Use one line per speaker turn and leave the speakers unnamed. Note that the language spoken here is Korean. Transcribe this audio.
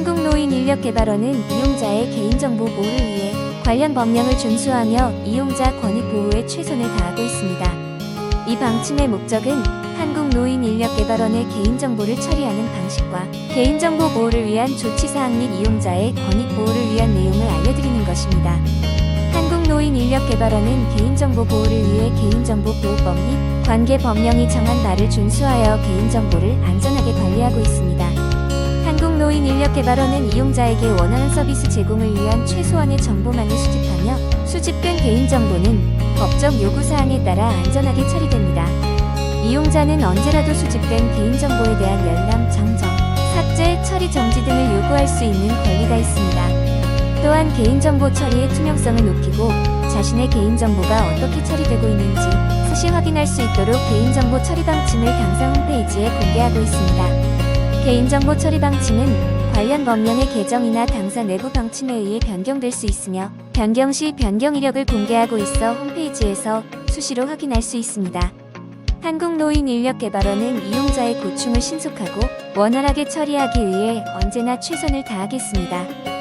한국노인인력개발원은 이용자의 개인정보 보호를 위해 관련 법령을 준수하며 이용자 권익 보호에 최선을 다하고 있습니다. 이 방침의 목적은 한국노인인력개발원의 개인정보를 처리하는 방식과 개인정보 보호를 위한 조치사항 및 이용자의 권익 보호를 위한 내용을 알려드리는 것입니다. 한국노인인력개발원은 개인정보 보호를 위해 개인정보 보호법 및 관계 법령이 정한 바를 준수하여 개인정보를 안전하게 관리하고 있습니다. 한국노인 인력 개발원은 이용자에게 원하는 서비스 제공을 위한 최소한의 정보만을 수집하며 수집된 개인정보는 법적 요구사항에 따라 안전하게 처리됩니다. 이용자는 언제라도 수집된 개인정보에 대한 열람, 정정, 삭제, 처리 정지 등을 요구할 수 있는 권리가 있습니다. 또한 개인정보 처리의 투명성을 높이고 자신의 개인정보가 어떻게 처리되고 있는지 사실 확인할 수 있도록 개인정보 처리 방침을 당사 홈페이지에 공개하고 있습니다. 개인정보 처리 방침은 관련 법령의 개정이나 당사 내부 방침에 의해 변경될 수 있으며 변경 시 변경 이력을 공개하고 있어 홈페이지에서 수시로 확인할 수 있습니다. 한국노인인력개발원은 이용자의 고충을 신속하고 원활하게 처리하기 위해 언제나 최선을 다하겠습니다.